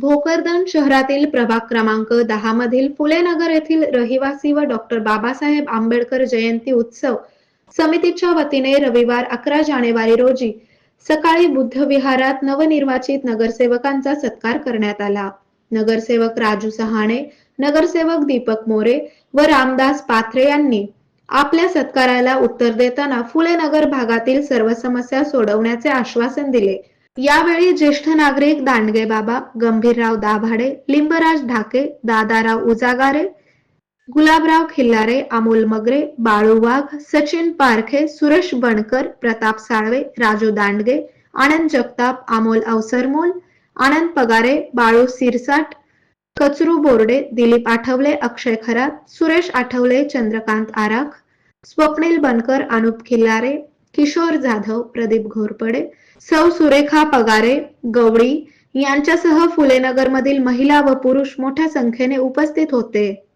भोकरदन शहरातील प्रभाग क्रमांक दहा मधील फुले नगर येथील रहिवासी व डॉक्टर बाबासाहेब आंबेडकर जयंती उत्सव समितीच्या वतीने रविवार अकरा जानेवारी रोजी सकाळी बुद्ध विहारात नवनिर्वाचित नगरसेवकांचा सत्कार करण्यात आला. नगरसेवक राजू सहाणे नगरसेवक दीपक मोरे व रामदास पाथरे यांनी आपल्या सत्काराला उत्तर देताना फुले नगर भागातील सर्व समस्या सोडवण्याचे आश्वासन दिले. यावेळी ज्येष्ठ नागरिक दांडगे बाबा गंभीरराव दाभाडे लिंबराज ढाके दादाराव उजागारे गुलाबराव खिल्लारे अमोल मगरे बाळू वाघ सचिन पारखे सुरेश बनकर प्रताप साळवे राजू दांडगे आनंद जगताप अमोल अवसरमोल आनंद पगारे बाळू सिरसाट कचरू बोर्डे दिलीप आठवले अक्षय खरात सुरेश आठवले चंद्रकांत आराख स्वप्नील बनकर अनुप खिल्लारे किशोर जाधव प्रदीप घोरपडे सौ सुरेखा पगारे गवळी यांच्यासह फुलेनगरमधील महिला व पुरुष मोठ्या संख्येने उपस्थित होते.